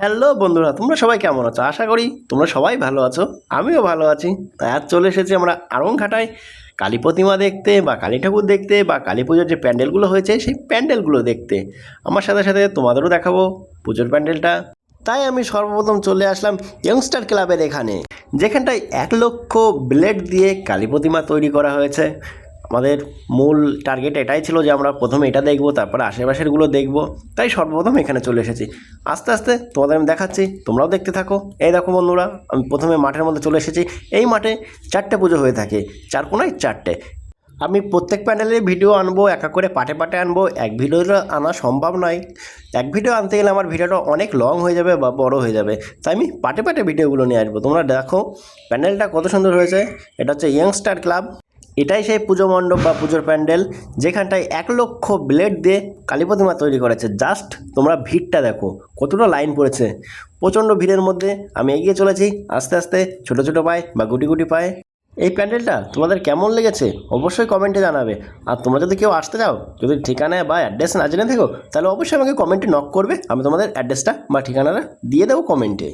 Hello বন্ধুরা, তোমরা সবাই কেমন আছো? আশা করি তোমরা সবাই ভালো আছো, আমিও ভালো আছি। আজ চলে এসেছি আমরা আড়ংঘাটায়। কালী প্রতিমা দেখতে বা কালী ঠাকুর দেখতে বা কালী পুজোর যে প্যান্ডেলগুলো হয়েছে, সেই প্যান্ডেলগুলো দেখতে। আমার সাথে সাথে তোমাদেরও দেখাবো পুজোর প্যান্ডেলটা। তাই আমি সর্বপ্রথম চলে আসলাম ইয়ংস্টার ক্লাবের এখানে, যেখানটায় এক লক্ষ ব্লেড দিয়ে কালী প্রতিমা তৈরি করা হয়েছে। আমাদের মূল টার্গেট এটাই ছিল যে আমরা প্রথমে এটা দেখব, তারপরে আশেপাশেরগুলো দেখব। তাই সর্বপ্রথম এখানে চলে এসেছি। আস্তে আস্তে তোমাদের আমি দেখাচ্ছি, তোমরাও দেখতে থাকো। এই দেখো বন্ধুরা, আমি প্রথমে মাঠের মধ্যে চলে এসেছি। এই মাঠে চারটে পুজো হয়ে থাকে, চার কোনায় চারটে। আমি প্রত্যেক প্যানেলে ভিডিও আনব, একা করে পাটে পাটে আনব, এক ভিডিওটা আনা সম্ভব নয়। এক ভিডিও আনতে গেলে আমার ভিডিওটা অনেক লং হয়ে যাবে বা বড় হয়ে যাবে। তাই আমি পাটে পাটে ভিডিওগুলো নিয়ে আসব। তোমরা দেখো প্যানেলটা কত সুন্দর হয়েছে। এটা হচ্ছে ইয়ংস্টার ক্লাব এটাই সেই পুজো মণ্ডপ বা পুজোর প্যান্ডেল যেখানটায় এক লক্ষ ব্লেড দিয়ে কালী প্রতিমা তৈরি করেছে। জাস্ট তোমরা ভিড়টা দেখো, কতটা লাইন পড়েছে। প্রচণ্ড ভিড়ের মধ্যে আমি এগিয়ে চলেছি, আস্তে আস্তে ছোটো ছোটো পায়ে বা গুটি গুটি পায়ে। এই প্যান্ডেলটা তোমাদের কেমন লেগেছে অবশ্যই কমেন্টে জানাবে। আর তোমরা যদি কেউ আসতে চাও, যদি ঠিকানায় বা অ্যাড্রেস না জেনে থাকো, তাহলে অবশ্যই আমাকে কমেন্টে নক করবে, আমি তোমাদের অ্যাড্রেসটা বা ঠিকানাটা দিয়ে দেবো কমেন্টে।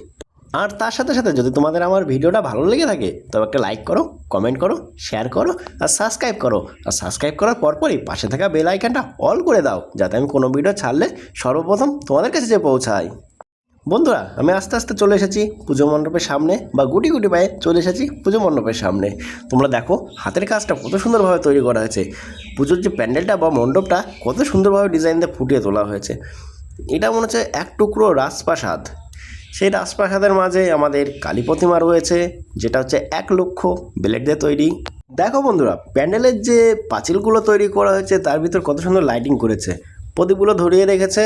আর তার সাথে সাথে যদি তোমাদের আমার ভিডিওটা ভালো লেগে থাকে, তবে একটা লাইক করো কমেন্ট করো শেয়ার করো, আর সাবস্ক্রাইব করো। আর সাবস্ক্রাইব করার পরপরই পাশে থাকা বেল আইকনটা অল করে দাও, যাতে আমি কোনো ভিডিও ছাড়লে সর্বপ্রথম তোমাদের কাছে যে পৌঁছাই। বন্ধুরা, আমি আস্তে আস্তে চলে এসেছি পুজো মণ্ডপের সামনে, বা গুটি গুটি পায়ে চলে এসেছি পুজো মণ্ডপের সামনে। তোমরা দেখো, হাতের কাজটা কত সুন্দরভাবে তৈরি করা হয়েছে। পুজোর যে প্যান্ডেলটা বা মণ্ডপটা কত সুন্দরভাবে ডিজাইন দিয়ে ফুটিয়ে তোলা হয়েছে। এটা মনে হচ্ছে এক টুকরো রাজপ্রাসাদ। সেই রাজপ্রাসাদের মাঝে আমাদের কালী প্রতিমা রয়েছে, যেটা হচ্ছে এক লক্ষ ব্লেড দিয়ে তৈরি। দেখো বন্ধুরা, প্যান্ডেলের যে পাঁচিলগুলো তৈরি করা হয়েছে, তার ভিতর কত সুন্দর লাইটিং করেছে। প্রদীপগুলো ধরিয়ে রেখেছে।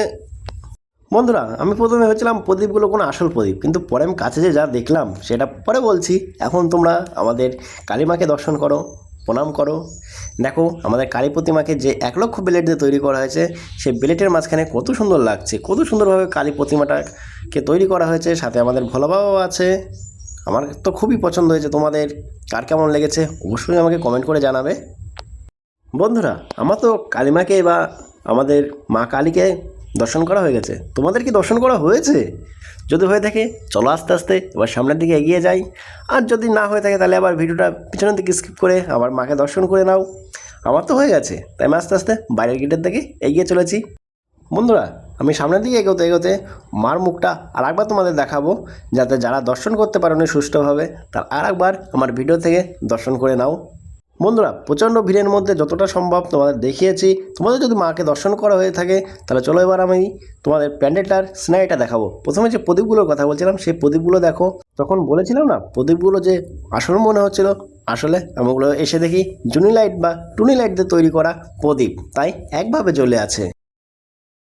বন্ধুরা, আমি প্রথমে ভেবেছিলাম প্রদীপগুলো কোনো আসল প্রদীপ, কিন্তু পরে আমি কাছে যে যা দেখলাম, সেটা পরে বলছি। এখন তোমরা আমাদের কালীমাকে দর্শন করো। প্রণাম করো। দেখো, আমাদের কালী প্রতিমাকে যে এক লক্ষ ব্লেড দিয়ে তৈরি করা হয়েছে, সেই ব্লেডের মাঝখানে কত সুন্দর লাগছে, কত সুন্দরভাবে কালী প্রতিমাটাকে তৈরি করা হয়েছে। সাথে আমাদের ভোলা বাবাও আছে। আমার তো খুবই পছন্দ হয়েছে তোমাদের। কার কেমন লেগেছে অবশ্যই আমাকে কমেন্ট করে জানাবে। বন্ধুরা, আমার তো কালিমাকে বা আমাদের মা কালীকে দর্শন করা হয়ে গেছে। তোমাদের কি দর্শন করা হয়েছে? যদি হয়ে থাকে, চলো আস্তে আস্তে এবার সামনের দিকে এগিয়ে যাই। আর যদি না হয়ে থাকে, তাহলে আবার ভিডিওটা পিছনের দিকে স্কিপ করে আবার মাকে দর্শন করে নাও। আমার তো হয়ে গেছে, তাই আমি আস্তে আস্তে বাইরের গেটের দিকে এগিয়ে চলেছি। বন্ধুরা, আমি সামনের দিকে এগোতে এগোতে মার মুখটা আর একবার তোমাদের দেখাবো, যাতে যারা দর্শন করতে পারেনি সুষ্ঠুভাবে, তার আর একবার আমার ভিডিও থেকে দর্শন করে নাও। বন্ধুরা, প্রচণ্ড ভিড়ের মধ্যে যতটা সম্ভব তোমাদের দেখিয়েছি। তোমাদের যদি মাকে দর্শন করা হয়ে থাকে, তাহলে চলো এবার আমি তোমাদের প্যান্ডেলটার স্নাইটা দেখাবো। প্রথমে যে প্রদীপগুলোর কথা বলছিলাম, সেই প্রদীপগুলো দেখো। তখন বলেছিলাম না, প্রদীপগুলো যে আসল মনে হচ্ছিল, আসলে আমিগুলো এসে দেখি জুনি লাইট বা টুনি লাইট দিয়ে তৈরি করা প্রদীপ। তাই একভাবে জ্বলে আছে।